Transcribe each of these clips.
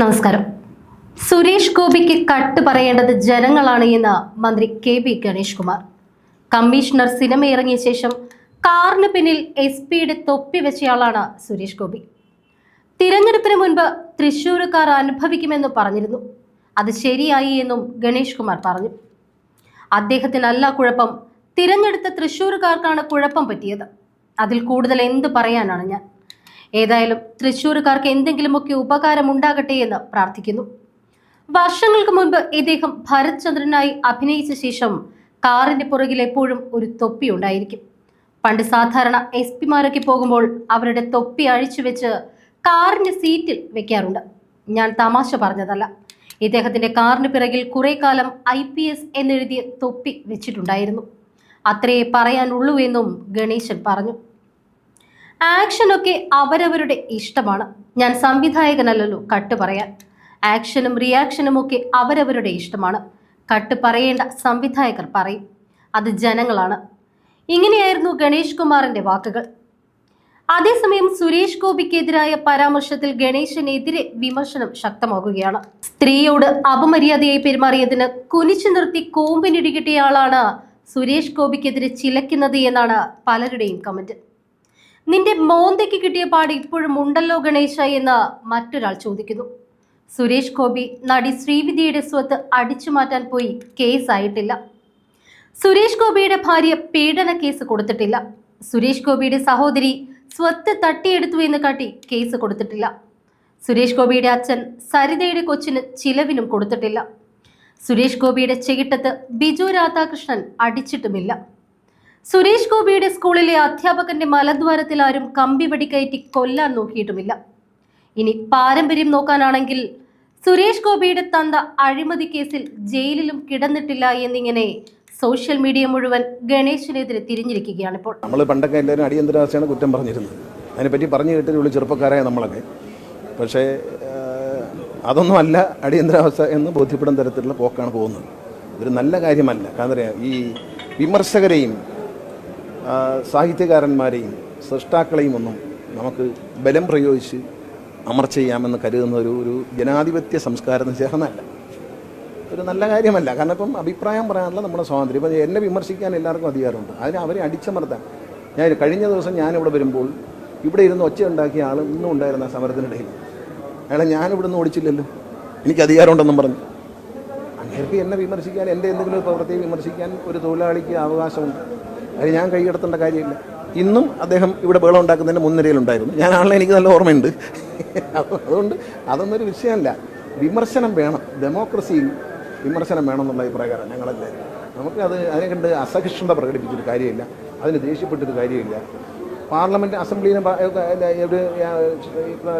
നമസ്കാരം. സുരേഷ് ഗോപിക്ക് കട്ട് പറയേണ്ടത് ജനങ്ങളാണ് എന്ന് മന്ത്രി K P Ganesh Kumar. Commissioner cinema ഇറങ്ങിയ ശേഷം കാറിന് പിന്നിൽ എസ് പിയുടെ തൊപ്പി വെച്ചയാളാണ് സുരേഷ് ഗോപി. തിരഞ്ഞെടുപ്പിന് മുൻപ് തൃശൂരുകാർ അനുഭവിക്കുമെന്ന് പറഞ്ഞിരുന്നു. അത് ശരിയായി എന്നും ഗണേഷ് കുമാർ പറഞ്ഞു. അദ്ദേഹത്തിനല്ല കുഴപ്പം തിരഞ്ഞെടുത്ത തൃശ്ശൂരുകാർക്കാണ് കുഴപ്പം പറ്റിയത്. അതിൽ കൂടുതൽ എന്ത് പറയാനാണ് ഞാൻ? ഏതായാലും തൃശ്ശൂരുകാർക്ക് എന്തെങ്കിലുമൊക്കെ ഉപകാരം ഉണ്ടാകട്ടെ എന്ന് പ്രാർത്ഥിക്കുന്നു. വർഷങ്ങൾക്ക് മുൻപ് ഇദ്ദേഹം ഭരത് ചന്ദ്രനായി അഭിനയിച്ച ശേഷം കാറിന്റെ പുറകിൽ എപ്പോഴും ഒരു തൊപ്പി ഉണ്ടായിരിക്കും. പണ്ട് സാധാരണ എസ് പിമാരൊക്കെ പോകുമ്പോൾ അവരുടെ തൊപ്പി അഴിച്ചു വെച്ച് കാറിന്റെ സീറ്റിൽ വെക്കാറുണ്ട്. ഞാൻ തമാശ പറഞ്ഞതല്ല. ഇദ്ദേഹത്തിന്റെ കാറിന് പിറകിൽ കുറെ കാലം ഐ പി എസ് എന്നെഴുതിയ തൊപ്പി വെച്ചിട്ടുണ്ടായിരുന്നു. അത്രയേ പറയാനുള്ളൂ എന്നും ഗണേശൻ പറഞ്ഞു. ആക്ഷനൊക്കെ അവരവരുടെ ഇഷ്ടമാണ്. ഞാൻ സംവിധായകനല്ലല്ലോ കട്ട് പറയാൻ. ആക്ഷനും റിയാക്ഷനും ഒക്കെ അവരവരുടെ ഇഷ്ടമാണ്. കട്ട് പറയേണ്ട സംവിധായകർ പറയും. അത് ജനങ്ങളാണ്. ഇങ്ങനെയായിരുന്നു ഗണേഷ് കുമാറിന്റെ വാക്കുകൾ. അതേസമയം സുരേഷ് ഗോപിക്കെതിരായ പരാമർശത്തിൽ ഗണേശനെതിരെ വിമർശനം ശക്തമാകുകയാണ്. സ്ത്രീയോട് അപമര്യാദയായി പെരുമാറിയതിന് കുനിച്ചു നിർത്തി കൂമ്പിനിടികിട്ടിയയാളാണ് സുരേഷ് ഗോപിക്കെതിരെ ചിലക്കുന്നത് എന്നാണ് പലരുടെയും കമന്റ്. നിന്റെ മോന്തയ്ക്ക് കിട്ടിയ പാട് ഇപ്പോഴും ഉണ്ടല്ലോ ഗണേശ എന്ന് മറ്റൊരാൾ ചോദിക്കുന്നു. സുരേഷ് ഗോപി നടി ശ്രീവിദ്യയുടെ സ്വത്ത് അടിച്ചു മാറ്റാൻ പോയി കേസായിട്ടില്ല. സുരേഷ് ഗോപിയുടെ ഭാര്യ പീഡന കേസ് കൊടുത്തിട്ടില്ല. സുരേഷ് ഗോപിയുടെ സഹോദരി സ്വത്ത് തട്ടിയെടുത്തു എന്ന് കാട്ടി കേസ് കൊടുത്തിട്ടില്ല. സുരേഷ് ഗോപിയുടെ അച്ഛൻ സരിതയുടെ കൊച്ചിന് ചിലവിനും കൊടുത്തിട്ടില്ല. സുരേഷ് ഗോപിയുടെ ചെകിട്ടത്ത് ബിജു രാധാകൃഷ്ണൻ അടിച്ചിട്ടുമില്ല. സുരേഷ് ഗോപിയുടെ സ്കൂളിലെ അധ്യാപകന്റെ മലദ്വാരത്തിൽ ആരും കമ്പി വെടിക്കയറ്റി കൊല്ലാൻ നോക്കിയിട്ടുമില്ല. ഇനി പാരമ്പര്യം നോക്കാനാണെങ്കിൽ സുരേഷ് ഗോപിയുടെ തന്ത അഴിമതി കേസിൽ ജയിലിലും കിടന്നിട്ടില്ല എന്നിങ്ങനെ സോഷ്യൽ മീഡിയ മുഴുവൻ ഗണേശിനെതിരെ തിരിഞ്ഞിരിക്കുകയാണ് ഇപ്പോൾ നമ്മൾ പണ്ടൊക്കെ എല്ലാവരും അടിയന്തരാവസ്ഥയാണ് കുറ്റം പറഞ്ഞിരുന്നത്. അതിനെപ്പറ്റി പറഞ്ഞു കേട്ടതിലുള്ള ചെറുപ്പക്കാരായ നമ്മളൊക്കെ. പക്ഷേ അതൊന്നും അല്ല അടിയന്തരാവസ്ഥ എന്ന് ബോധ്യപ്പെടുന്ന തരത്തിലുള്ള പോക്കാണ് പോകുന്നത്. ഇതൊരു നല്ല കാര്യമല്ല. കാരണം ഈ വിമർശകരെയും സാഹിത്യകാരന്മാരെയും സൃഷ്ടാക്കളെയും ഒന്നും നമുക്ക് ബലം പ്രയോഗിച്ച് അമർച്ച ചെയ്യാമെന്ന് കരുതുന്ന ഒരു ഒരു ജനാധിപത്യ സംസ്കാരത്തിന് ചേർന്നല്ല ഒരു നല്ല കാര്യമല്ല. കാരണം ഇപ്പം അഭിപ്രായം പറയാനുള്ള നമ്മുടെ സ്വാതന്ത്ര്യം. ഇപ്പം എന്നെ വിമർശിക്കാൻ എല്ലാവർക്കും അധികാരമുണ്ട്. അതിന് അവരെ അടിച്ചമർത്താൻ. ഞാൻ കഴിഞ്ഞ ദിവസം ഞാനിവിടെ വരുമ്പോൾ ഇവിടെ ഇരുന്ന് ഒച്ച ഉണ്ടാക്കിയ ആൾ ഇന്നും ഉണ്ടായിരുന്ന സമരത്തിനിടയിൽ അയാളെ ഞാനിവിടെ നിന്ന് ഓടിച്ചില്ലല്ലോ. എനിക്ക് അധികാരമുണ്ടെന്നും പറഞ്ഞു. അങ്ങേർക്ക് എന്നെ വിമർശിക്കാൻ എന്റെ എന്തെങ്കിലും പ്രവൃത്തിയെ വിമർശിക്കാൻ ഒരു തൊഴിലാളിക്ക് അവകാശമുണ്ട്. അത് ഞാൻ കൈകടത്തേണ്ട കാര്യമില്ല. ഇന്നും അദ്ദേഹം ഇവിടെ ബഹളം ഉണ്ടാക്കുന്നതിന്റെ മുൻനിരയിലുണ്ടായിരുന്നു. ഞാൻ ആളെ എനിക്ക് നല്ല ഓർമ്മയുണ്ട്. അത് അതുകൊണ്ട് അതൊന്നൊരു വിഷയമല്ല. വിമർശനം വേണം. ഡെമോക്രസിയിൽ വിമർശനം വേണം എന്നുള്ള അഭിപ്രായക്കാരാണ് ഞങ്ങളെല്ലാവരും. നമുക്ക് അത് അതിനെ കണ്ട് അസഹിഷ്ണുത പ്രകടിപ്പിച്ചൊരു കാര്യമില്ല. അതിന് ദേഷ്യപ്പെട്ടൊരു കാര്യമില്ല. പാർലമെന്റ് അസംബ്ലിയിലെ ഒരു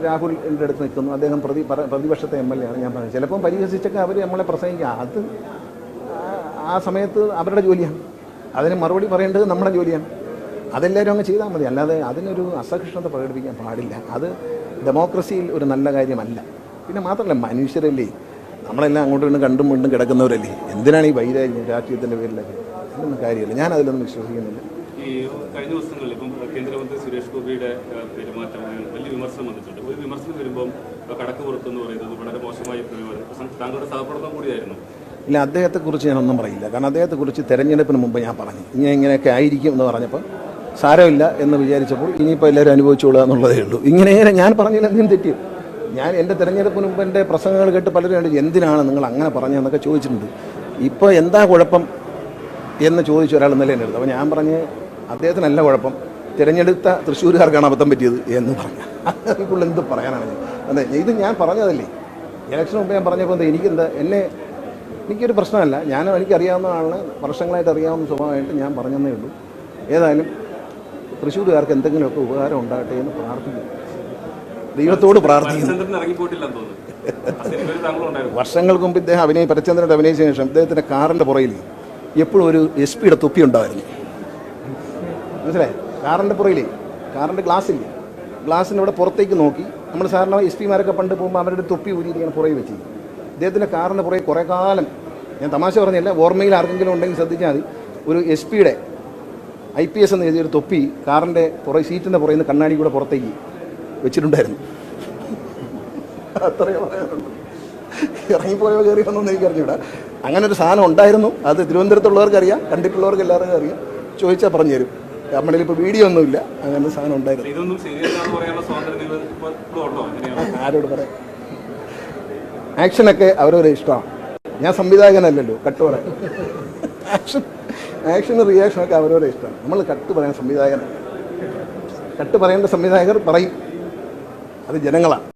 രാഹുലിന്റെ അടുത്ത് നിൽക്കുന്നു. അദ്ദേഹം പ്രതി പ്രതിപക്ഷത്തെ എം എൽ എ ആണ്. ഞാൻ പറഞ്ഞത്. ചിലപ്പം പരിഹസിച്ചൊക്കെ അവർ നമ്മളെ പ്രസംഗിക്കുക അത് ആ സമയത്ത് അവരുടെ ജോലിയാണ്. അതിന് മറുപടി പറയേണ്ടത് നമ്മുടെ ജോലിയാണ്. അതെല്ലാവരും അങ്ങ് ചെയ്താൽ മതി. അല്ലാതെ അതിനൊരു അസഹിഷ്ണുത പ്രകടിപ്പിക്കാൻ പാടില്ല. അത് ഡെമോക്രസിയിൽ ഒരു നല്ല കാര്യമല്ല. പിന്നെ മാത്രമല്ല മനുഷ്യരല്ലേ? നമ്മളെല്ലാം അങ്ങോട്ടും ഇങ്ങോട്ടും കണ്ടും വീണ്ടും കിടക്കുന്നവരല്ലേ? എന്തിനാണ് ഈ വൈരാഗ്യം രാഷ്ട്രീയത്തിന്റെ പേരിലൊക്കെ? അതൊന്നും കാര്യമില്ല. ഞാൻ അതിലൊന്നും വിശ്വസിക്കുന്നില്ല. ഈ കഴിഞ്ഞ ദിവസങ്ങളിൽ ഇപ്പം കേന്ദ്രമന്ത്രി സുരേഷ് ഗോപിയുടെ പെരുമാറ്റം വലിയ വിമർശനം വന്നിട്ടുണ്ട്. ഒരു വിമർശനം വരുമ്പം കടക്ക് എന്ന് പറയുന്നത് വളരെ മോശമായി താങ്കളുടെ സഹപ്രവർത്തനം കൂടിയായിരുന്നു. ഇല്ല അദ്ദേഹത്തെക്കുറിച്ച് ഞാനൊന്നും പറയില്ല. കാരണം അദ്ദേഹത്തെക്കുറിച്ച് തെരഞ്ഞെടുപ്പിന് മുമ്പ് ഞാൻ പറഞ്ഞു. ഇങ്ങനെ ഇങ്ങനെയൊക്കെ ആയിരിക്കും എന്ന് പറഞ്ഞപ്പോൾ സാരമില്ല എന്ന് വിചാരിച്ചപ്പോൾ ഇനിയിപ്പോൾ എല്ലാവരും അനുഭവിച്ചോളൂ എന്നുള്ളതേ ഉള്ളൂ. ഇങ്ങനെ ഇങ്ങനെ ഞാൻ പറഞ്ഞില്ല എന്തിനും തെറ്റി ഞാൻ എന്റെ തെരഞ്ഞെടുപ്പിന് മുമ്പ് എന്റെ പ്രസംഗങ്ങൾ കേട്ട് പലരും എന്തിനാണ് നിങ്ങൾ അങ്ങനെ പറഞ്ഞതെന്നൊക്കെ ചോദിച്ചിട്ടുണ്ട്. ഇപ്പോൾ എന്താ കുഴപ്പം എന്ന് ചോദിച്ച ഒരാൾ ഇന്നലെ എന്റെ അപ്പോൾ ഞാൻ പറഞ്ഞ് അദ്ദേഹത്തിനല്ല കുഴപ്പം. തിരഞ്ഞെടുത്ത തൃശ്ശൂരുകാർക്കാണ് അബദ്ധം പറ്റിയത് എന്ന് പറഞ്ഞു. അതിനുള്ള എന്ത് പറയാനാണ് അതെ ഇത് ഞാൻ പറഞ്ഞതല്ലേ? ഇലക്ഷന് മുമ്പ് ഞാൻ പറഞ്ഞപ്പോൾ എന്താ എനിക്കെന്താ എന്നെ എനിക്കൊരു പ്രശ്നമല്ല. ഞാൻ എനിക്കറിയാവുന്ന ആളിന് വർഷങ്ങളായിട്ട് അറിയാവുന്ന സ്വഭാവമായിട്ട് ഞാൻ പറഞ്ഞതേ ഉള്ളൂ. ഏതായാലും തൃശ്ശൂരുകാർക്ക് എന്തെങ്കിലുമൊക്കെ ഉപകാരം ഉണ്ടാകട്ടെ എന്ന് പ്രാർത്ഥിക്കുന്നു. ദൈവത്തോട് പ്രാർത്ഥിക്കുന്നു. വർഷങ്ങൾക്ക് മുമ്പ് ഇദ്ദേഹം അഭിനയ പരചന്ദ്രന്റെ അഭിനയിച്ച ശേഷം ഇദ്ദേഹത്തിന്റെ കാറിന്റെ പുറയിൽ എപ്പോഴും ഒരു എസ് പിയുടെ തൊപ്പി ഉണ്ടായിരുന്നു. മനസ്സിലായി? കാറിന്റെ പുറയിലേ കാറിന്റെ ഗ്ലാസ്സില്ലേ? ഗ്ലാസ്സിന്റെ ഇവിടെ പുറത്തേക്ക് നോക്കി. നമ്മൾ സാധാരണ എസ് പിമാരൊക്കെ പണ്ട് പോകുമ്പോൾ അവരുടെ തൊപ്പി ഊരിയിരിക്കുന്ന പുറകെ വെച്ചിരിക്കും ഇദ്ദേഹത്തിന്റെ കാറിന്റെ പുറകെ കുറേ കാലം ഞാൻ തമാശ പറഞ്ഞില്ല ഓർമ്മയിൽ ആർക്കെങ്കിലും ഉണ്ടെങ്കിൽ ശ്രദ്ധിച്ചാൽ മതി. ഒരു എസ് പിയുടെ ഐ പി എസ് എന്ന് എഴുതിയൊരു തൊപ്പി കാറിന്റെ പുറകെ സീറ്റിന്റെ പുറയിൽ നിന്ന് കണ്ണാടി കൂടെ പുറത്തേക്ക് വെച്ചിട്ടുണ്ടായിരുന്നു. അത്രയേ പറയാനുള്ളൂ. ഇറങ്ങിപ്പോയോ കയറി വന്നൊന്നും എനിക്ക് അറിഞ്ഞൂടാ അങ്ങനെ ഒരു സാധനം ഉണ്ടായിരുന്നു. അത് തിരുവനന്തപുരത്തുള്ളവർക്ക് അറിയാം കണ്ടിട്ടുള്ളവർക്ക് എല്ലാവർക്കും അറിയാം. ചോദിച്ചാൽ പറഞ്ഞു തരും. നമ്മളിൽ ഇപ്പോൾ വീഡിയോ ഒന്നുമില്ല. അങ്ങനെ ഒരു സാധനം ഉണ്ടായിരുന്നു. ആരോട് പറയാം? ആക്ഷനൊക്കെ അവരവരെ ഇഷ്ടമാണ്. ഞാൻ സംവിധായകനല്ലല്ലോ കട്ട് പറയാൻ ആക്ഷൻ ആക്ഷനും റിയാക്ഷനൊക്കെ അവരവരെ ഇഷ്ടമാണ്. നമ്മൾ കട്ട് പറയാൻ സംവിധായകനല്ല. കട്ട് പറയേണ്ട സംവിധായകർ പറയും. അത് ജനങ്ങളാണ്.